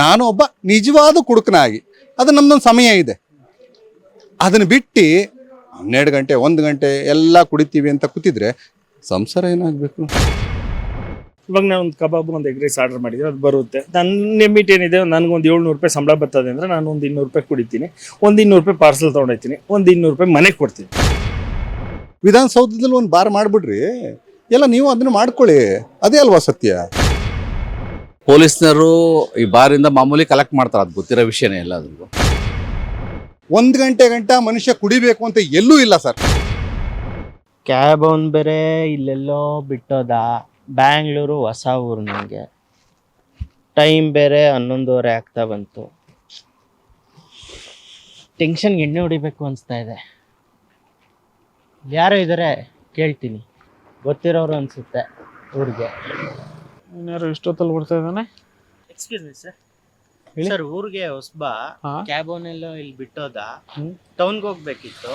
ನಾನು ಒಬ್ಬ ನಿಜವಾದ ಕುಡುಕನಾಗಿ. ಅದು ನಮ್ದೊಂದು ಸಮಯ ಇದೆ. ಅದನ್ನು ಬಿಟ್ಟು ಹನ್ನೆರಡು ಗಂಟೆ ಒಂದು ಗಂಟೆ ಎಲ್ಲ ಕುಡಿತೀವಿ ಅಂತ ಕೂತಿದ್ರೆ ಸಂಸಾರ ಏನಾಗಬೇಕು? ಇವಾಗ ನಾನು ಒಂದು ಕಬಾಬ್ ಒಂದು ಎಗ್ ರೈಸ್ ಆರ್ಡರ್ ಮಾಡಿದ್ರೆ ಅದು ಬರುತ್ತೆ. ನನ್ನ ಲಿಮಿಟ್ ಏನಿದೆ ನನಗೊಂದು ಏಳ್ನೂರು ರೂಪಾಯಿ ಸಂಬಳ ಬರ್ತದೆ ಅಂದರೆ ನಾನು ಒಂದು ಇನ್ನೂರು ರೂಪಾಯಿ ಕುಡಿತೀನಿ ಒಂದು ಇನ್ನೂರು ರೂಪಾಯಿ ಪಾರ್ಸಲ್ ತೊಗೊಂಡೋಗ್ತೀನಿ ಒಂದು ಇನ್ನೂರು ರೂಪಾಯಿ ಮನೆಗೆ ಕೊಡ್ತೀನಿ. ವಿಧಾನಸೌಧದಲ್ಲಿ ಒಂದು ಬಾರ್ ಮಾಡಿಬಿಡ್ರಿ. ಎಲ್ಲ ನೀವು ಅದನ್ನು ಮಾಡ್ಕೊಳ್ಳಿ. ಅದೇ ಅಲ್ವಾ ಸತ್ಯ? ಪೊಲೀಸ್ನವರು ಈ ಬಾರಿಂದ ಮಾಮೂಲಿ ಕಲೆಕ್ಟ್ ಮಾಡ್ತಾರೆ ಅದು ಗೊತ್ತಿರೋ ವಿಷಯನೇ ಎಲ್ಲಾದ್ರೂ ಅದು ಒಂದು ಗಂಟೆ ಗಂಟ ಮನುಷ್ಯ ಕುಡಿಬೇಕು ಅಂತ ಎಲ್ಲೂ ಇಲ್ಲ ಸರ್. ಕ್ಯಾಬ್ ಒಂದು ಬೇರೆ ಇಲ್ಲೆಲ್ಲೋ ಬಿಟ್ಟೋದ. ಬ್ಯಾಂಗ್ಳೂರು ಹೊಸ ಊರು ನನಗೆ ಟೈಮ್ ಬೇರೆ ಹನ್ನೊಂದುವರೆ ಆಗ್ತಾ ಬಂತು. ಟೆನ್ಷನ್ಗೆ ಎಣ್ಣೆ ಹೊಡಿಬೇಕು ಅನಿಸ್ತಾ ಇದೆ. ಯಾರೋ ಇದ್ದಾರೆ ಕೇಳ್ತೀನಿ. ಗೊತ್ತಿರೋರು ಅನಿಸುತ್ತೆ ಊರಿಗೆ. ಇನ್ಯಾರು ಇಷ್ಟೊತ್ತಲ್ಲಿ ಬರ್ತಾ ಇದ್ದಾನೆ? ಎಕ್ಸ್ಕ್ಯೂಸ್ ಮೀ ಸರ್ ಹೇಳಿ. ಸರ್ ಊರಿಗೆ ಹೊಸಬ ಹಾ. ಕ್ಯಾಬ್ ಅವನೆಲ್ಲೋ ಇಲ್ಲಿ ಬಿಟ್ಟೋದ? ಹ್ಮ್. ಟೌನ್ಗೆ ಹೋಗ್ಬೇಕಿತ್ತು.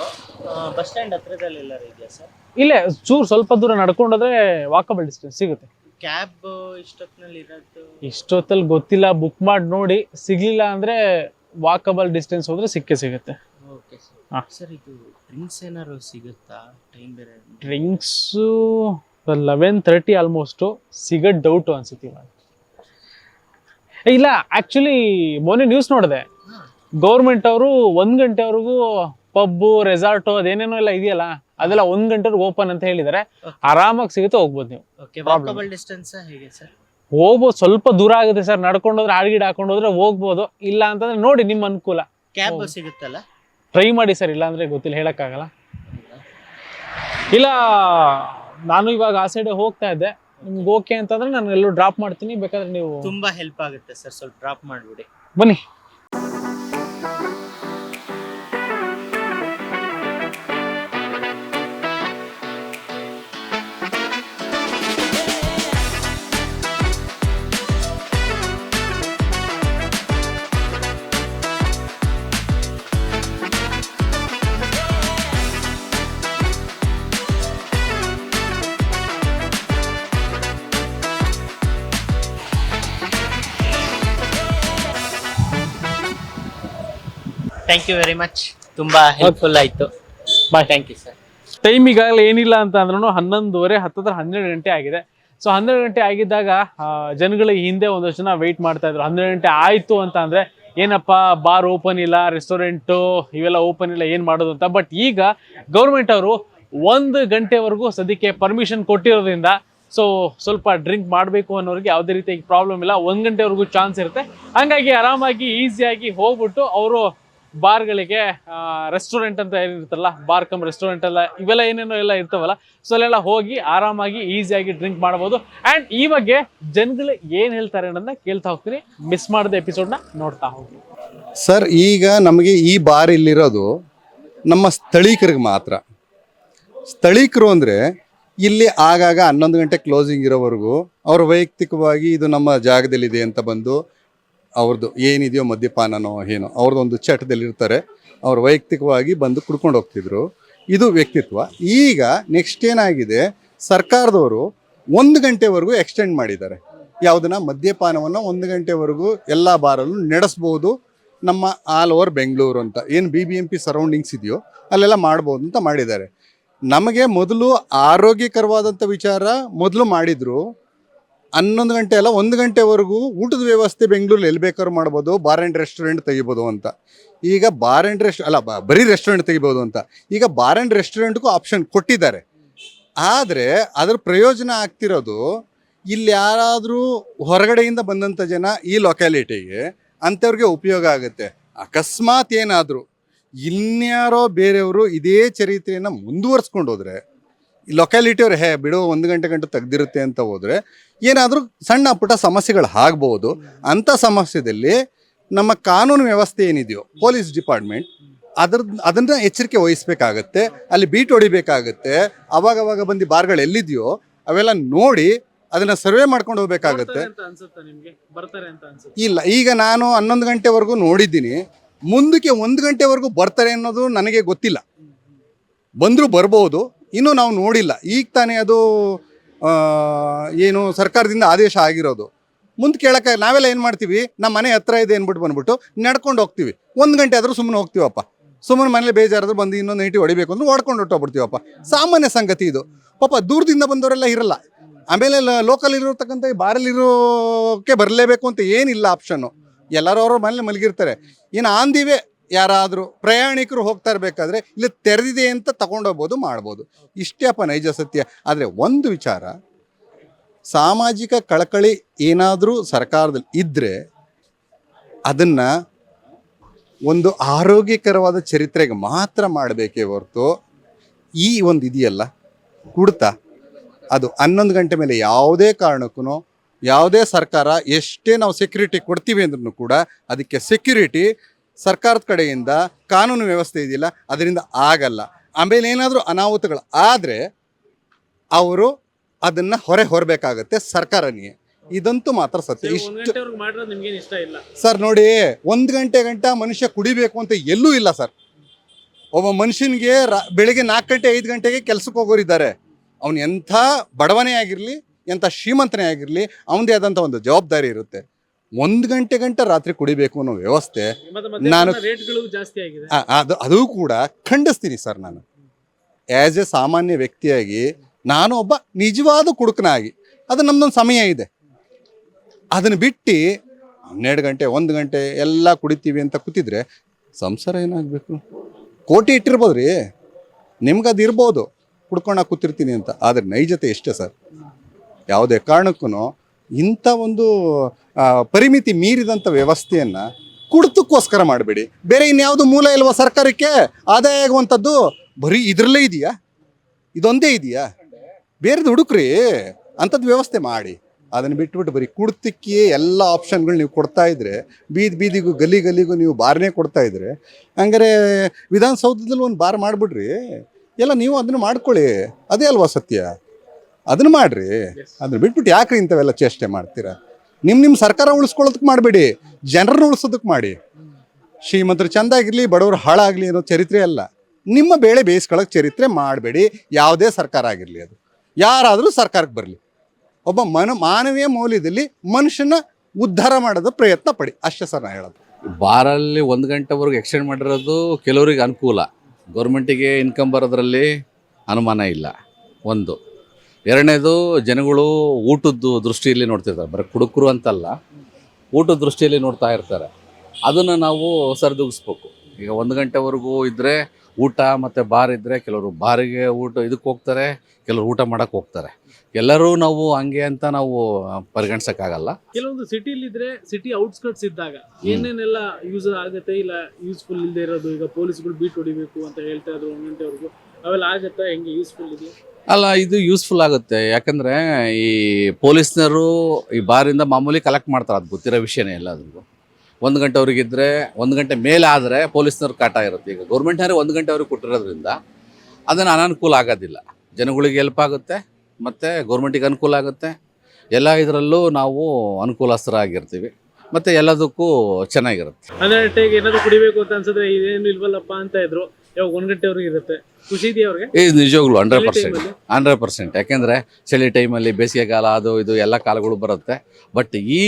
ಬಸ್ ಸ್ಟ್ಯಾಂಡ್ ಹತ್ರದಲ್ಲಿ ಎಲ್ಲರೂ ಇದೆಯಾ ಸರ್ ಇಲ್ಲೇ ಚೂರು ಸ್ವಲ್ಪ ದೂರ ನಡ್ಕೊಂಡೋದ್ರೆ ವಾಕಬಲ್ ಡಿಸ್ಟೆನ್ಸ್ ಸಿಗುತ್ತೆ. ಕ್ಯಾಬ್ ಇಷ್ಟೊತ್ತಿನಲ್ಲಿ ಇರೋದು? ಇಷ್ಟೊತ್ತಲ್ಲಿ ಗೊತ್ತಿಲ್ಲ ಬುಕ್ ಮಾಡಿ ನೋಡಿ. ಸಿಗ್ಲಿಲ್ಲ ಅಂದ್ರೆ ವಾಕಬಲ್ ಡಿಸ್ಟೆನ್ಸ್ ಹೋದ್ರೆ ಸಿಕ್ಕೇ ಸಿಗುತ್ತೆ. ಓಕೆ ಹಾ. ಸರ್ ಸರ್ ಇದು ಡ್ರಿಂಕ್ಸ್ ಏನಾದ್ರು ಸಿಗುತ್ತಾ? ಟೈಮ್ ಬೇರೆ ಡ್ರಿಂಕ್ಸು ಲೆವೆನ್ ತರ್ಟಿ ಆಲ್ಮೋಸ್ಟು ಸಿಗೋ ಡೌಟು ಅನ್ಸುತ್ತೆ ಇವಾಗ. ಇಲ್ಲ ಆಕ್ಚುಲಿ ಮೊನ್ನೆ ನ್ಯೂಸ್ ನೋಡಿದೆ. ಗೌರ್ಮೆಂಟ್ ಅವರು ಒಂದ್ ಗಂಟೆವರೆಗೂ ಪಬ್ಬು ರೆಸಾರ್ಟು ಅದೇನೇನೋ ಎಲ್ಲ ಇದೆಯಲ್ಲ ಅದೆಲ್ಲ ಒಂದ್ ಗಂಟೆವರೆಗೂ ಓಪನ್ ಅಂತ ಹೇಳಿದ್ದಾರೆ. ಆರಾಮಾಗಿ ಸಿಗುತ್ತೆ ಹೋಗ್ಬೋದು ನೀವು. ಓಕೆ ವಾಕಬಲ್ ಡಿಸ್ಟೆನ್ಸ್ ಹೇಗೆ ಸರ್ ಹೋಗ್ಬೋದು ಸ್ವಲ್ಪ ದೂರ ಆಗುತ್ತೆ ಸರ್ ನಡ್ಕೊಂಡೋದ್ರೆ ಆಡ್ಗಿಡ್ ಹಾಕೊಂಡೋದ್ರೆ ಹೋಗ್ಬೋದು. ಇಲ್ಲ ಅಂತಂದ್ರೆ ನೋಡಿ ನಿಮ್ಮ ಅನುಕೂಲ. ಕ್ಯಾಬ್. ಸಿಗುತ್ತಲ್ಲ? ಟ್ರೈ ಮಾಡಿ ಸರ್ ಇಲ್ಲ ಅಂದ್ರೆ ಗೊತ್ತಿಲ್ಲ ಹೇಳಕ್ಕಾಗಲ್ಲ. ಇಲ್ಲ ನಾನು ಇವಾಗ ಆ ಸೈಡ್ ಹೋಗ್ತಾ ಇದ್ದೆ. ನಿಮ್ಗೆ ಓಕೆ ಅಂತಂದ್ರೆ ನಾನು ಎಲ್ಲೂ ಡ್ರಾಪ್ ಮಾಡ್ತೀನಿ. ಬೇಕಾದ್ರೆ ನೀವು ತುಂಬಾ ಹೆಲ್ಪ್ ಆಗುತ್ತೆ ಸರ್ ಸ್ವಲ್ಪ ಡ್ರಾಪ್ ಮಾಡ್ಬಿಡಿ. ಬನ್ನಿ. ಥ್ಯಾಂಕ್ ಯು ವೆರಿ ಮಚ್ ತುಂಬಾ ಹೆಲ್ಪ್ಫುಲ್ ಆಯ್ತು. Bye thank you sir time ಈಗಾಗಲೇ ಏನಿಲ್ಲ ಅಂತ ಅಂದ್ರೂ ಹನ್ನೊಂದುವರೆ ಹತ್ತಿರ ಹನ್ನೆರಡು ಗಂಟೆ ಆಗಿದೆ. ಸೊ ಹನ್ನೆರಡು ಗಂಟೆ ಆಗಿದ್ದಾಗ ಜನಗಳು ಹಿಂದೆ ಒಂದಷ್ಟು ಜನ ವೆಯ್ಟ್ ಮಾಡ್ತಾ ಇದ್ರು. ಹನ್ನೆರಡು ಗಂಟೆ ಆಯಿತು ಅಂತ ಅಂದರೆ, ಏನಪ್ಪ ಬಾರ್ ಓಪನ್ ಇಲ್ಲ ರೆಸ್ಟೋರೆಂಟು ಇವೆಲ್ಲ ಓಪನ್ ಇಲ್ಲ, ಏನು ಮಾಡೋದು ಅಂತ. ಬಟ್ ಈಗ ಗೌರ್ಮೆಂಟ್ ಅವರು ಒಂದು ಗಂಟೆವರೆಗೂ ಸದ್ಯಕ್ಕೆ ಪರ್ಮಿಷನ್ ಕೊಟ್ಟಿರೋದ್ರಿಂದ ಸೊ ಸ್ವಲ್ಪ ಡ್ರಿಂಕ್ ಮಾಡಬೇಕು ಅನ್ನೋರಿಗೆ ಯಾವುದೇ ರೀತಿಯಾಗಿ ಪ್ರಾಬ್ಲಮ್ ಇಲ್ಲ. ಒಂದು ಗಂಟೆವರೆಗೂ ಚಾನ್ಸ್ ಇರುತ್ತೆ. ಹಾಗಾಗಿ ಆರಾಮಾಗಿ ಈಸಿಯಾಗಿ ಹೋಗ್ಬಿಟ್ಟು, ಅವರು ಬಾರ್ಗಳಿಗೆ ರೆಸ್ಟೋರೆಂಟ್ ಅಂತ ಏನಿರುತ್ತಲ್ಲ ಬಾರ್ ಕಮ್ ರೆಸ್ಟೋರೆಂಟ್ ಎಲ್ಲ, ಇವೆಲ್ಲ ಏನೇನೋ ಎಲ್ಲ ಇರ್ತವಲ್ಲ ಸೊ ಅಲ್ಲೆಲ್ಲ ಹೋಗಿ ಆರಾಮಾಗಿ ಈಸಿಯಾಗಿ ಡ್ರಿಂಕ್ ಮಾಡ್ಬೋದು. ಆ್ಯಂಡ್ ಈ ಬಗ್ಗೆ ಜನಗಳು ಏನು ಹೇಳ್ತಾರೆ ಅನ್ನೋದನ್ನ ಕೇಳ್ತಾ ಹೋಗ್ತೀನಿ. ಮಿಸ್ ಮಾಡಿದ ಎಪಿಸೋಡ್ನ ನೋಡ್ತಾ ಹೋಗಿ. ಸರ್ ಈಗ ನಮಗೆ ಈ ಬಾರ್ ಇಲ್ಲಿರೋದು ನಮ್ಮ ಸ್ಥಳೀಕರಿಗೆ ಮಾತ್ರ. ಸ್ಥಳೀಕರು ಅಂದರೆ ಇಲ್ಲಿ ಆಗಾಗ ಹನ್ನೊಂದು ಗಂಟೆ ಕ್ಲೋಸಿಂಗ್ ಇರೋವರೆಗೂ ಅವ್ರ ವೈಯಕ್ತಿಕವಾಗಿ ಇದು ನಮ್ಮ ಜಾಗದಲ್ಲಿದೆ ಅಂತ ಬಂದು ಅವ್ರದ್ದು ಏನಿದೆಯೋ ಮದ್ಯಪಾನನೋ ಏನೋ, ಅವ್ರದ್ದೊಂದು ಚಟದಲ್ಲಿರ್ತಾರೆ. ಅವ್ರು ವೈಯಕ್ತಿಕವಾಗಿ ಬಂದು ಕುಡ್ಕೊಂಡು ಹೋಗ್ತಿದ್ರು. ಇದು ವ್ಯಕ್ತಿತ್ವ. ಈಗ ನೆಕ್ಸ್ಟ್ ಏನಾಗಿದೆ? ಸರ್ಕಾರದವರು ಒಂದು ಗಂಟೆವರೆಗೂ ಎಕ್ಸ್ಟೆಂಡ್ ಮಾಡಿದ್ದಾರೆ. ಯಾವುದನ್ನ? ಮದ್ಯಪಾನವನ್ನು ಒಂದು ಗಂಟೆವರೆಗೂ ಎಲ್ಲ ಬಾರಲ್ಲೂ ನಡೆಸ್ಬೋದು. ನಮ್ಮ ಆಲ್ ಓವರ್ ಬೆಂಗಳೂರು ಅಂತ. ಏನು B B M P surroundings ಇದೆಯೋ ಅಲ್ಲೆಲ್ಲ ಮಾಡ್ಬೋದು ಅಂತ ಮಾಡಿದ್ದಾರೆ. ನಮಗೆ ಮೊದಲು ಆರೋಗ್ಯಕರವಾದಂಥ ವಿಚಾರ ಮೊದಲು ಮಾಡಿದ್ರು. ಹನ್ನೊಂದು ಗಂಟೆ ಅಲ್ಲ, ಒಂದು ಗಂಟೆವರೆಗೂ ಊಟದ ವ್ಯವಸ್ಥೆ ಬೆಂಗಳೂರಲ್ಲಿ ಎಲ್ಲಿ ಬೇಕಾದ್ರೂ ಮಾಡ್ಬೋದು ಬಾರ್ ಆ್ಯಂಡ್ ರೆಸ್ಟೋರೆಂಟ್ ತೆಗಿಬೋದು ಅಂತ. ಈಗ ಬಾರ್ ಆ್ಯಂಡ್ ರೆಸ್ಟ್ ಅಲ್ಲ ಬರೀ ರೆಸ್ಟೋರೆಂಟ್ ತೆಗಿಬೋದು ಅಂತ. ಈಗ ಬಾರ್ ಆ್ಯಂಡ್ ರೆಸ್ಟೋರೆಂಟ್ಗೂ ಆಪ್ಷನ್ ಕೊಟ್ಟಿದ್ದಾರೆ. ಆದರೆ ಅದರ ಪ್ರಯೋಜನ ಆಗ್ತಿರೋದು ಇಲ್ಲಿ ಯಾರಾದರೂ ಹೊರಗಡೆಯಿಂದ ಬಂದಂಥ ಜನ ಈ ಲೊಕ್ಯಾಲಿಟಿಗೆ ಅಂಥವ್ರಿಗೆ ಉಪಯೋಗ ಆಗುತ್ತೆ. ಅಕಸ್ಮಾತ್ ಏನಾದರೂ ಇನ್ಯಾರೋ ಬೇರೆಯವರು ಇದೇ ಚರಿತ್ರೆಯನ್ನು ಮುಂದುವರ್ಸ್ಕೊಂಡು ಹೋದರೆ ಲೊಕ್ಯಾಲಿಟಿಯವ್ರು ಹೇ ಬಿಡು ಒಂದು ಗಂಟೆ ಗಂಟೆ ತೆಗ್ದಿರುತ್ತೆ ಅಂತ ಹೋದರೆ ಏನಾದರೂ ಸಣ್ಣ ಪುಟ್ಟ ಸಮಸ್ಯೆಗಳು ಆಗ್ಬೋದು. ಅಂಥ ಸಮಸ್ಯೆದಲ್ಲಿ ನಮ್ಮ ಕಾನೂನು ವ್ಯವಸ್ಥೆ ಏನಿದೆಯೋ ಪೊಲೀಸ್ ಡಿಪಾರ್ಟ್ಮೆಂಟ್ ಅದ್ರ ಅದನ್ನ ಎಚ್ಚರಿಕೆ ವಹಿಸ್ಬೇಕಾಗತ್ತೆ. ಅಲ್ಲಿ ಬೀಟ್ ಹೊಡಿಬೇಕಾಗತ್ತೆ. ಅವಾಗವಾಗ ಅವಾಗ ಬಂದು ಬಾರ್ಗಳು ಎಲ್ಲಿದೆಯೋ ಅವೆಲ್ಲ ನೋಡಿ ಅದನ್ನ ಸರ್ವೆ ಮಾಡ್ಕೊಂಡು ಹೋಗ್ಬೇಕಾಗತ್ತೆ. ಇಲ್ಲ ಈಗ ನಾನು ಹನ್ನೊಂದು ಗಂಟೆವರೆಗೂ ನೋಡಿದ್ದೀನಿ. ಮುಂದಕ್ಕೆ ಒಂದು ಗಂಟೆವರೆಗೂ ಬರ್ತಾರೆ ಅನ್ನೋದು ನನಗೆ ಗೊತ್ತಿಲ್ಲ. ಬಂದರೂ ಬರ್ಬೋದು ಇನ್ನೂ ನಾವು ನೋಡಿಲ್ಲ. ಈಗ ತಾನೇ ಅದು ಏನು ಸರ್ಕಾರದಿಂದ ಆದೇಶ ಆಗಿರೋದು. ಮುಂದೆ ಕೇಳಕ್ಕೆ ನಾವೆಲ್ಲ ಏನು ಮಾಡ್ತೀವಿ? ನಮ್ಮ ಮನೆ ಹತ್ರ ಇದೆ ಅಂದ್ಬಿಟ್ಟು ಬಂದ್ಬಿಟ್ಟು ನಡ್ಕೊಂಡು ಹೋಗ್ತೀವಿ. ಒಂದು ಗಂಟೆ ಆದರೂ ಸುಮ್ಮನೆ ಹೋಗ್ತೀವಪ್ಪ. ಸುಮ್ಮನೆ ಮನೇಲಿ ಬೇಜಾರಾದ್ರೂ ಬಂದು ಇನ್ನೊಂದು ನೈಟಿ ಹೊಡಿಬೇಕು ಅಂದ್ರೆ ಓಡ್ಕೊಂಡು ಹೊಟ್ಟೋಗ್ಬಿಡ್ತೀವಪ್ಪ ಸಾಮಾನ್ಯ ಸಂಗತಿ ಇದು. ಪಾಪ ದೂರದಿಂದ ಬಂದವರೆಲ್ಲ ಇರಲ್ಲ. ಆಮೇಲೆ ಲೋಕಲ್ ಇರತಕ್ಕಂಥ ಬಾರಲ್ಲಿರೋಕ್ಕೆ ಬರಲೇಬೇಕು ಅಂತ ಏನಿಲ್ಲ ಆಪ್ಷನ್ನು ಎಲ್ಲರೂ ಅವರು ಮನೇಲಿ ಮಲಗಿರ್ತಾರೆ. ಇನ್ನು ಆಂದಿವೆ ಯಾರಾದರೂ ಪ್ರಯಾಣಿಕರು ಹೋಗ್ತಾ ಇರಬೇಕಾದ್ರೆ ಇಲ್ಲಿ ತೆರೆದಿದೆ ಅಂತ ತಗೊಂಡೋಗ್ಬೋದು, ಮಾಡ್ಬೋದು. ಇಷ್ಟೇ ಅಪ್ಪ ನೈಜ ಸತ್ಯ. ಆದರೆ ಒಂದು ವಿಚಾರ, ಸಾಮಾಜಿಕ ಕಳಕಳಿ ಏನಾದರೂ ಸರ್ಕಾರದಲ್ಲಿ ಇದ್ದರೆ ಅದನ್ನು ಒಂದು ಆರೋಗ್ಯಕರವಾದ ಚರಿತ್ರೆಗೆ ಮಾತ್ರ ಮಾಡಬೇಕೇ ಹೊರತು ಈ ಒಂದು ಇದೆಯಲ್ಲ, ಕುಡ್ತ. ಅದು ಹನ್ನೊಂದು ಗಂಟೆ ಮೇಲೆ ಯಾವುದೇ ಕಾರಣಕ್ಕೂ ಯಾವುದೇ ಸರ್ಕಾರ ಎಷ್ಟೇ ನಾವು ಸೆಕ್ಯೂರಿಟಿ ಕೊಡ್ತೀವಿ ಅಂದ್ರೂ ಕೂಡ ಅದಕ್ಕೆ ಸೆಕ್ಯೂರಿಟಿ ಸರ್ಕಾರದ ಕಡೆಯಿಂದ ಕಾನೂನು ವ್ಯವಸ್ಥೆ ಇದೆಯಲ್ಲ ಅದರಿಂದ ಆಗಲ್ಲ. ಆಮೇಲೆ ಏನಾದರೂ ಅನಾಹುತಗಳು ಆದರೆ ಅವರು ಅದನ್ನು ಹೊರೆ ಹೊರಬೇಕಾಗತ್ತೆ ಸರ್ಕಾರನೇ ಇದಂತೂ ಮಾತ್ರ ಸತ್ಯ. ಇಷ್ಟು ಸರ್ ನೋಡಿ ಒಂದು ಗಂಟೆ ಗಂಟ ಮನುಷ್ಯ ಕುಡಿಬೇಕು ಅಂತ ಎಲ್ಲೂ ಇಲ್ಲ ಸರ್. ಒಬ್ಬ ಮನುಷ್ಯನಿಗೆ ರಾ- ಬೆಳಿಗ್ಗೆ ನಾಲ್ಕು ಗಂಟೆ ಐದು ಗಂಟೆಗೆ ಕೆಲಸಕ್ಕೆ ಹೋಗೋರಿದ್ದಾರೆ ಅವನು ಎಂಥ ಬಡವನೇ ಆಗಿರಲಿ ಎಂಥ ಶ್ರೀಮಂತನೇ ಆಗಿರಲಿ ಅವನದೇ ಆದಂಥ ಒಂದು ಜವಾಬ್ದಾರಿ ಇರುತ್ತೆ. ಒಂದು ಗಂಟೆ ಗಂಟೆ ರಾತ್ರಿ ಕುಡಿಬೇಕು ಅನ್ನೋ ವ್ಯವಸ್ಥೆ ನಾನು- ಅದು ಅದು ಕೂಡ ಖಂಡಿಸ್ತೀನಿ ಸರ್ ನಾನು. ಆ್ಯಸ್ ಎ ಸಾಮಾನ್ಯ ವ್ಯಕ್ತಿಯಾಗಿ ನಾನು ಒಬ್ಬ ನಿಜವಾದ ಕುಡುಕನಾಗಿ ಅದು ನಮ್ದೊಂದು ಸಮಯ ಇದೆ. ಅದನ್ನು ಬಿಟ್ಟು ಹನ್ನೆರಡು ಗಂಟೆ ಒಂದು ಗಂಟೆ ಎಲ್ಲ ಕುಡಿತೀವಿ ಅಂತ ಕೂತಿದ್ರೆ ಸಂಸಾರ ಏನಾಗಬೇಕು? ಕೋಟಿ ಇಟ್ಟಿರ್ಬೋದು ರೀ. ನಿಮ್ಗೆ ಅದು ಇರ್ಬೋದು. ಕುಡ್ಕೊಂಡು ಕೂತಿರ್ತೀನಿ ಅಂತ. ಆದರೆ ನೈಜತೆ ಎಷ್ಟೇ ಸರ್? ಯಾವುದೇ ಕಾರಣಕ್ಕೂ ಇಂಥ ಒಂದು ಪರಿಮಿತಿ ಮೀರಿದಂಥ ವ್ಯವಸ್ಥೆಯನ್ನು ಕುಡ್ತಕ್ಕೋಸ್ಕರ ಮಾಡಬೇಡಿ. ಬೇರೆ ಇನ್ಯಾವುದು ಮೂಲ ಇಲ್ವಾ ಸರ್ಕಾರಕ್ಕೆ? ಆದಾಯ ಆಗುವಂಥದ್ದು ಬರೀ ಇದರಲ್ಲೇ ಇದೆಯಾ? ಇದೊಂದೇ ಇದೆಯಾ? ಬೇರೆದು ಹುಡುಕ್ರಿ. ಅಂಥದ್ದು ವ್ಯವಸ್ಥೆ ಮಾಡಿ. ಅದನ್ನು ಬಿಟ್ಬಿಟ್ಟು ಬರೀ ಕುಡ್ತಕ್ಕೆ ಎಲ್ಲ ಆಪ್ಷನ್ಗಳು ನೀವು ಕೊಡ್ತಾ ಇದ್ರೆ, ಬೀದಿ ಬೀದಿಗೂ ಗಲಿ ಗಲಿಗೂ ನೀವು ಬಾರ್ನೇ ಕೊಡ್ತಾ ಇದ್ರೆ, ಹಂಗಾರೆ ವಿಧಾನಸೌಧದಲ್ಲಿ ಒಂದು ಬಾರ್ ಮಾಡಿಬಿಡ್ರಿ. ಎಲ್ಲ ನೀವು ಅದನ್ನು ಮಾಡ್ಕೊಳ್ಳಿ. ಅದೇ ಅಲ್ವಾ ಸತ್ಯ? ಅದನ್ನು ಮಾಡ್ರಿ. ಅದನ್ನ ಬಿಟ್ಬಿಟ್ಟು ಯಾಕ್ರಿ ಇಂಥವೆಲ್ಲ ಚೇಷ್ಟೆ ಮಾಡ್ತೀರಾ? ನಿಮ್ಮ ನಿಮ್ಮ ಸರ್ಕಾರ ಉಳಿಸ್ಕೊಳ್ಳೋದಕ್ಕೆ ಮಾಡಬೇಡಿ. ಜನರನ್ನ ಉಳಿಸೋದಕ್ಕೆ ಮಾಡಿ. ಶ್ರೀಮಂತರು ಚಂದಾಗಿರ್ಲಿ, ಬಡವರು ಹಾಳಾಗಲಿ ಅನ್ನೋ ಚರಿತ್ರೆ ಅಲ್ಲ. ನಿಮ್ಮ ಬೇಳೆ ಬೇಯಿಸ್ಕೊಳ್ಳೋಕೆ ಚರಿತ್ರೆ ಮಾಡಬೇಡಿ. ಯಾವುದೇ ಸರ್ಕಾರ ಆಗಿರಲಿ ಅದು. ಯಾರಾದರೂ ಸರ್ಕಾರಕ್ಕೆ ಬರಲಿ. ಒಬ್ಬ ಮನ, ಮಾನವೀಯ ಮೌಲ್ಯದಲ್ಲಿ ಮನುಷ್ಯನ ಉದ್ಧಾರ ಮಾಡೋದು ಪ್ರಯತ್ನ ಪಡಿ. ಅಷ್ಟೇ ಸರ್ ನಾನು ಹೇಳೋದು. ಬಾರಲ್ಲಿ ಒಂದು ಗಂಟೆವರೆಗೂ ಎಕ್ಸ್ಟೆಂಡ್ ಮಾಡಿರೋದು ಕೆಲವರಿಗೆ ಅನುಕೂಲ. ಗೌರ್ಮೆಂಟಿಗೆ ಇನ್ಕಮ್ ಬರೋದ್ರಲ್ಲಿ ಅನುಮಾನ ಇಲ್ಲ. ಒಂದು. ಎರಡನೇದು ಜನಗಳು ಊಟದ್ದು ದೃಷ್ಟಿಯಲ್ಲಿ ನೋಡ್ತಿರ್ತಾರೆ. ಬರೀ ಕುಡುಕರು ಅಂತಲ್ಲ ಊಟದ ದೃಷ್ಟಿಯಲ್ಲಿ ನೋಡ್ತಾ ಇರ್ತಾರೆ. ಅದನ್ನು ನಾವು ಸರಿದೂಗಿಸ್ಬೇಕು. ಈಗ ಒಂದು ಗಂಟೆವರೆಗೂ ಇದ್ದರೆ ಊಟ ಮತ್ತು ಬಾರ್ ಇದ್ದರೆ ಕೆಲವರು ಬಾರಿಗೆ ಊಟ ಇದಕ್ಕೆ ಹೋಗ್ತಾರೆ ಕೆಲವರು ಊಟ ಮಾಡೋಕ್ಕೆ ಹೋಗ್ತಾರೆ. ಎಲ್ಲರೂ ನಾವು ಹಂಗೆ ಅಂತ ನಾವು ಪರಿಗಣಿಸೋಕ್ಕಾಗಲ್ಲ. ಕೆಲವೊಂದು ಸಿಟಿಲಿ ಇದ್ರೆ ಸಿಟಿ ಔಟ್ಸ್ಕರ್ಟ್ಸ್ ಇದ್ದಾಗ ಏನೇನೆಲ್ಲ ಯೂಸ್ ಆಗುತ್ತೆ? ಇಲ್ಲ ಯೂಸ್ಫುಲ್ ಇಲ್ಲದೆ ಇರೋದು ಈಗ ಪೊಲೀಸ್ಗಳು ಬೀಟ್ ಹೊಡಿಬೇಕು ಅಂತ ಹೇಳ್ತಾ ಇದ್ರು ಒಂದು ಗಂಟೆವರೆಗೂ. ಅವೆಲ್ಲ ಆಗುತ್ತಾ ಹೆಂಗೆ ಯೂಸ್ಫುಲ್ ಇದೆ? ಅಲ್ಲ ಇದು ಯೂಸ್ಫುಲ್ ಆಗುತ್ತೆ. ಯಾಕಂದರೆ ಈ ಪೊಲೀಸ್ನರು ಈ ಬಾರಿಂದ ಮಾಮೂಲಿ ಕಲೆಕ್ಟ್ ಮಾಡ್ತಾರೆ ಅದು ಗೊತ್ತಿರೋ ವಿಷಯನೇ ಎಲ್ಲ ಅದ್ರಿಗೂ ಒಂದು ಗಂಟೆವರೆಗಿದ್ದರೆ ಒಂದು ಗಂಟೆ ಮೇಲೆ ಆದರೆ ಪೊಲೀಸ್ನವ್ರು ಕಾಟ ಇರುತ್ತೆ. ಈಗ ಗೌರ್ಮೆಂಟ್ನವರೇ ಒಂದು ಗಂಟೆವರೆಗೆ ಕೊಟ್ಟಿರೋದ್ರಿಂದ ಅದನ್ನು ಅನಾನುಕೂಲ ಆಗೋದಿಲ್ಲ. ಜನಗಳಿಗೆ ಹೆಲ್ಪ್ ಆಗುತ್ತೆ ಮತ್ತು ಗೌರ್ಮೆಂಟಿಗೆ ಅನುಕೂಲ ಆಗುತ್ತೆ. ಎಲ್ಲ ಇದರಲ್ಲೂ ನಾವು ಅನುಕೂಲಸ್ಥರಾಗಿರ್ತೀವಿ. ಮತ್ತು ಎಲ್ಲದಕ್ಕೂ ಚೆನ್ನಾಗಿರುತ್ತೆ. ಅಂದರೆ ಏನಾದರೂ ಕುಡಿಬೇಕು ಅಂತ ಅನ್ಸಿದ್ರೆ ಇದೇನು ಇಲ್ವಲ್ಲಪ್ಪ ಅಂತ ಇದ್ರು. ಇವಾಗ ಒಂದ್ ಗಂಟೆವರೆಗೆ ಇರುತ್ತೆ? ಖುಷಿ ಇದೆಯಾ ಅವ್ರಿಗೆ? ಇದು ನಿಜವಾಗ್ಲೂ ಹಂಡ್ರೆಡ್ ಚಳಿ ಪರ್ಸೆಂಟ್? ಹಂಡ್ರೆಡ್ ಪರ್ಸೆಂಟ್ ಯಾಕೆಂದರೆ ಚಳಿ ಟೈಮಲ್ಲಿ ಬೇಸಿಗೆಗಾಲ ಅದು ಇದು ಎಲ್ಲ ಕಾಲಗಳು ಬರುತ್ತೆ. ಬಟ್ ಈ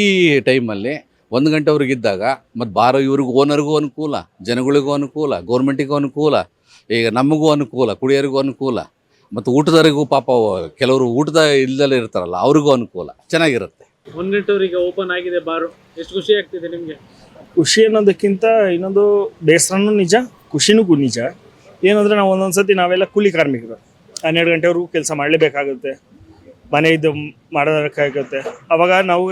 ಟೈಮಲ್ಲಿ ಒಂದು ಗಂಟೆವರೆಗಿದ್ದಾಗ ಮತ್ತು ಬಾರೋ ಇವ್ರಿಗೂ ಓನರ್ಗೂ ಅನುಕೂಲ ಜನಗಳಿಗೂ ಅನುಕೂಲ ಗೌರ್ಮೆಂಟಿಗೂ ಅನುಕೂಲ ಈಗ ನಮಗೂ ಅನುಕೂಲ ಕುಡಿಯೋರಿಗೂ ಅನುಕೂಲ ಮತ್ತು ಊಟದವರಿಗೂ ಪಾಪ ಕೆಲವರು ಊಟದ ಇಲ್ದಲ್ಲೇ ಇರ್ತಾರಲ್ಲ ಅವ್ರಿಗೂ ಅನುಕೂಲ ಚೆನ್ನಾಗಿರುತ್ತೆ. ಒಂದು ಗಂಟೆವರೆಗೆ ಓಪನ್ ಆಗಿದೆ ಬಾರು. ಎಷ್ಟು ಖುಷಿ ಆಗ್ತಿದೆ ನಿಮಗೆ? ಖುಷಿ ಅನ್ನೋದಕ್ಕಿಂತ ಇನ್ನೊಂದು ಬೇಸರನೂ ನಿಜ ಖುಷಿನೂ ನಿಜ. ಏನಂದರೆ ನಾವು ಒಂದೊಂದು ಸತಿ ನಾವೆಲ್ಲ ಕೂಲಿ ಕಾರ್ಮಿಕರು. ಹನ್ನೆರಡು ಗಂಟೆವರೆಗೂ ಕೆಲಸ ಮಾಡಲೇಬೇಕಾಗುತ್ತೆ. ಮನೆ ಇದು ಮಾಡೋದಕ್ಕಾಗುತ್ತೆ. ಅವಾಗ ನಾವು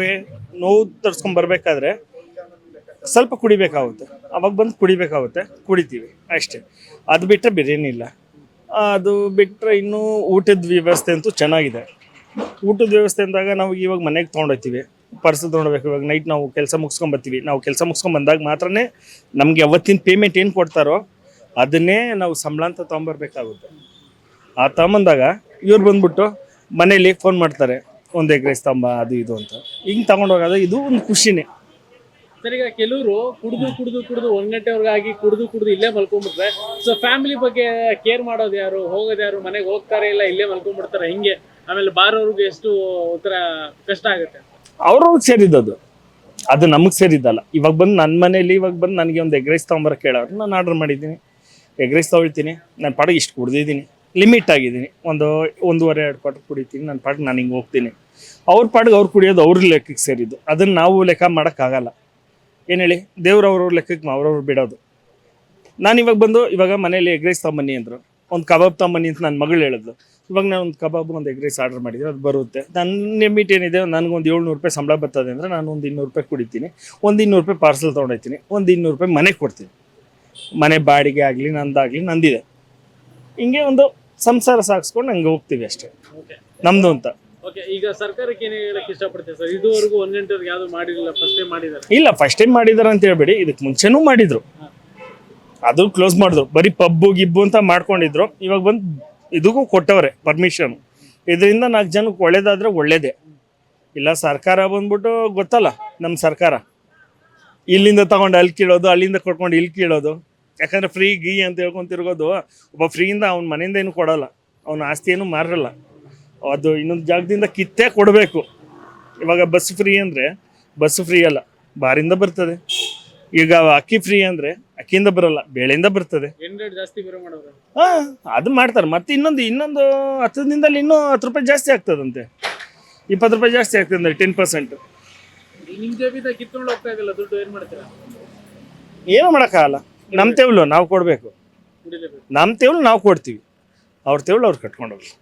ನೋವು ತರ್ಸ್ಕೊಂಡ್ ಬರಬೇಕಾದ್ರೆ ಸ್ವಲ್ಪ ಕುಡಿಬೇಕಾಗುತ್ತೆ. ಅವಾಗ ಬಂದು ಕುಡಿಬೇಕಾಗುತ್ತೆ. ಕುಡಿತೀವಿ ಅಷ್ಟೇ. ಅದು ಬಿಟ್ಟರೆ ಬಿರಿಯಾನಿಲ್ಲ ಅದು ಬಿಟ್ಟರೆ ಇನ್ನೂ ಊಟದ ವ್ಯವಸ್ಥೆ ಅಂತೂ ಚೆನ್ನಾಗಿದೆ. ಊಟದ ವ್ಯವಸ್ಥೆ ಅಂದಾಗ ನಾವು ಇವಾಗ ಮನೆಗೆ ತೊಗೊಂಡೋಗ್ತೀವಿ. ಪಾರ್ಸಲ್ ತೊಗೊಂಡೋಗ್ಬೇಕು. ಇವಾಗ ನೈಟ್ ನಾವು ಕೆಲಸ ಮುಗಿಸ್ಕೊಂಬರ್ತೀವಿ ನಾವು ಕೆಲಸ ಮುಗಿಸ್ಕೊಂಡ್ ಬಂದಾಗ ಮಾತ್ರನೇ ನಮಗೆ ಅವತ್ತಿನ ಪೇಮೆಂಟ್ ಏನು ಕೊಡ್ತಾರೋ ಅದನ್ನೇ ನಾವು ಸಂಬಳ ಅಂತ ತೊಗೊಂಬರ್ಬೇಕಾಗುತ್ತೆ. ಆ ತಗೊಂಬಂದಾಗ ಇವ್ರು ಬಂದ್ಬಿಟ್ಟು ಮನೇಲಿ ಫೋನ್ ಮಾಡ್ತಾರೆ ಒಂದು ಎಗ್ ರೈಸ್ ಅದು ಇದು ಅಂತ. ಹಿಂಗೆ ತಗೊಂಡೋಗೋದು ಇದು ಒಂದು ಖುಷಿನೇ. ಸರ್ ಈಗ ಕೆಲವರು ಕುಡಿದು ಕುಡಿದು ಕುಡಿದು ಒಂದ್ ಗಂಟೆವರೆಗಾಗಿ ಕುಡಿದು ಕುಡಿದು ಇಲ್ಲೇ ಮಲ್ಕೊಂಡ್ಬಿಟ್ರೆ ಸೊ ಫ್ಯಾಮಿಲಿ ಬಗ್ಗೆ ಕೇರ್ ಮಾಡೋದು ಯಾರು ಹೋಗೋದು ಯಾರು ಮನೆಗೆ ಹೋಗ್ತಾರೆ ಇಲ್ಲ ಇಲ್ಲೇ ಮಲ್ಕೊಂಡ್ಬಿಡ್ತಾರೆ ಹಿಂಗೆ. ಆಮೇಲೆ ಬಾರೋರ್ಗೆ ಎಷ್ಟು ಒಂಥರ ಕಷ್ಟ ಆಗುತ್ತೆ? ಅವ್ರವ್ರಿಗೆ ಸೇರಿದ್ದದು ಅದು ನಮಗೆ ಸೇರಿದ್ದಲ್ಲ. ಇವಾಗ ಬಂದು ನನ್ನ ಮನೇಲಿ ಇವಾಗ ಬಂದು ನನಗೆ ಒಂದು ಎಗ್ ರೈಸ್ ತೊಗೊಂಬರಕ್ಕೆ ಕೇಳೋರು. ನಾನು ಆರ್ಡರ್ ಮಾಡಿದ್ದೀನಿ. ಎಗ್ ರೈಸ್ ತೊಗೊಳ್ತೀನಿ. ನನ್ನ ಪಾಡಿಗೆ ಇಷ್ಟು ಕುಡ್ದಿದ್ದೀನಿ. ಲಿಮಿಟ್ ಆಗಿದ್ದೀನಿ. ಒಂದು ಒಂದೂವರೆ, ಎರಡು ಪಾಟಿಗೆ ಕುಡಿತೀನಿ. ನನ್ನ ಪಾಟಿಗೆ ನಾನು ಹಿಂಗೆ ಹೋಗ್ತೀನಿ. ಅವ್ರ ಪಾಡಿಗೆ ಅವ್ರು ಕುಡಿಯೋದು ಅವ್ರ ಲೆಕ್ಕಕ್ಕೆ ಸೇರಿದ್ದು. ಅದನ್ನು ನಾವು ಲೆಕ್ಕ ಮಾಡೋಕ್ಕಾಗಲ್ಲ. ಏನು ಹೇಳಿ? ದೇವ್ರು ಅವ್ರವ್ರ ಲೆಕ್ಕಕ್ಕೆ ಅವ್ರವ್ರು ಬಿಡೋದು. ನಾನು ಇವಾಗ ಬಂದು, ಇವಾಗ ಮನೇಲಿ ಎಗ್ ರೈಸ್ ತೊಗೊಂಬನ್ನಿ ಅಂದರು. ಒಂದು ಕಬಾಬ್ ತೊಗೊಂಬನ್ನಿ ಅಂತ ನನ್ನ ಮಗಳು ಹೇಳಿದ್ಲು ಇವಾಗ ನಾನು ಒಂದು ಕಬಾಬ್, ಒಂದು ಎಗ್ ರೈಸ್ ಆರ್ಡರ್ ಮಾಡಿದರೆ ಅದು ಬರುತ್ತೆ. ನನ್ನ ಲಿಮಿಟ್ ಏನಿದೆ? ನನಗೊಂದು ಏಳ್ನೂರು ರೂಪಾಯಿ ಸಂಬಳ ಬರ್ತದೆ ಅಂದರೆ ನಾನು ಒಂದು ಇನ್ನೂರು ರೂಪಾಯಿ ಕುಡಿತೀನಿ. ಒಂದು ಇನ್ನೂರು ರೂಪಾಯಿ ಪಾರ್ಸಲ್ ತೊಗೊಂಡೋಗ್ತೀನಿ ಒಂದು ಇನ್ನೂರು ರೂಪಾಯಿ ಮನೆಗೆ ಕೊಡ್ತೀನಿ. ಮನೆ ಬಾಡಿಗೆ ಆಗಲಿ ನಂದಾಗಲಿ ನಂದಿದೆ. ಹಿಂಗೆ ಒಂದು ಸಂಸಾರ ಸಾಗಿಸ್ಕೊಂಡು ಹಂಗೆ ಹೋಗ್ತೀವಿ ಅಷ್ಟೇ. ನಮ್ಮದು ಅಂತ. ಓಕೆ ಈಗ ಸರ್ಕಾರಕ್ಕೆ ಏನು ಇಷ್ಟಪಡ್ತೀವಿ ಸರ್? ಇದುವರೆಗೂ ಒಂದ್ ಗಂಟೆವರೆಗೆ ಯಾವ್ದು ಮಾಡಿರಲಿಲ್ಲ ಫಸ್ಟ್ ಟೈಮ್ ಮಾಡಿದ್ದಾರೆ. ಇಲ್ಲ ಫಸ್ಟ್ ಟೈಮ್ ಮಾಡಿದಾರ ಅಂತ ಹೇಳ್ಬೇಡಿ ಇದಕ್ಕೆ ಮುಂಚೆನೂ ಮಾಡಿದ್ರು. ಅದು ಕ್ಲೋಸ್ ಮಾಡಿದ್ರು. ಬರೀ ಪಬ್ಬು ಗಿಬ್ಬು ಅಂತ ಮಾಡ್ಕೊಂಡಿದ್ರು. ಇವಾಗ ಬಂದು ಇದಕ್ಕೂ ಕೊಟ್ಟವ್ರೆ ಪರ್ಮಿಷನ್ ಇದರಿಂದ ನಾಲ್ಕು ಜನಕ್ಕೆ ಒಳ್ಳೇದಾದ್ರೆ ಒಳ್ಳೇದೇ. ಇಲ್ಲ ಸರ್ಕಾರ ಬಂದ್ಬಿಟ್ಟು ಗೊತ್ತಲ್ಲ ನಮ್ಮ ಸರ್ಕಾರ. ಇಲ್ಲಿಂದ ತಗೊಂಡು ಅಲ್ಲಿ ಕೀಳೋದು ಅಲ್ಲಿಂದ ಕೊಟ್ಕೊಂಡು ಇಲ್ಲಿ ಕೀಳೋದು. ಯಾಕಂದ್ರೆ ಫ್ರೀ ಗೀ ಅಂತ ಹೇಳ್ಕೊಂಡು ತಿರ್ಗೋದು ಒಬ್ಬ ಫ್ರೀಯಿಂದ ಅವ್ನ ಮನೆಯಿಂದ ಏನು ಕೊಡೋಲ್ಲ. ಅವನ ಆಸ್ತಿ ಏನು ಮಾರಲ್ಲ ಅದು ಇನ್ನೊಂದು ಜಾಗದಿಂದ ಕಿತ್ತೇ ಕೊಡಬೇಕು. ಇವಾಗ ಬಸ್ ಫ್ರೀ ಅಂದರೆ ಬಸ್ ಫ್ರೀ ಅಲ್ಲ ಬಾರಿಂದ ಬರ್ತದೆ. ಈಗ ಅಕ್ಕಿ ಫ್ರೀ ಅಂದರೆ ಅಕ್ಕಿಯಿಂದ ಬರಲ್ಲ ಬೇಳೆಯಿಂದ ಬರ್ತದೆ. ಹಾಂ ಅದು ಮಾಡ್ತಾರೆ. ಮತ್ತೆ ಇನ್ನೊಂದು ಇನ್ನೊಂದು ಹತ್ತು ದಿನದಲ್ಲಿ ಇನ್ನೂ ಹತ್ತು ರೂಪಾಯಿ ಜಾಸ್ತಿ ಆಗ್ತದಂತೆ. ಇಪ್ಪತ್ತು ರೂಪಾಯಿ ಜಾಸ್ತಿ ಆಗ್ತದೆ ಟೆನ್ ಪರ್ಸೆಂಟ್ ಏನೂ ಮಾಡೋಕ್ಕಾಗಲ್ಲ. ನಮ್ಮ ತೆವಲು ನಾವು ಕೊಡಬೇಕು. ನಮ್ಮ ತೆವಲು ನಾವು ಕೊಡ್ತೀವಿ. ಅವ್ರ ತೆವಳು ಅವ್ರು ಕಟ್ಕೊಂಡು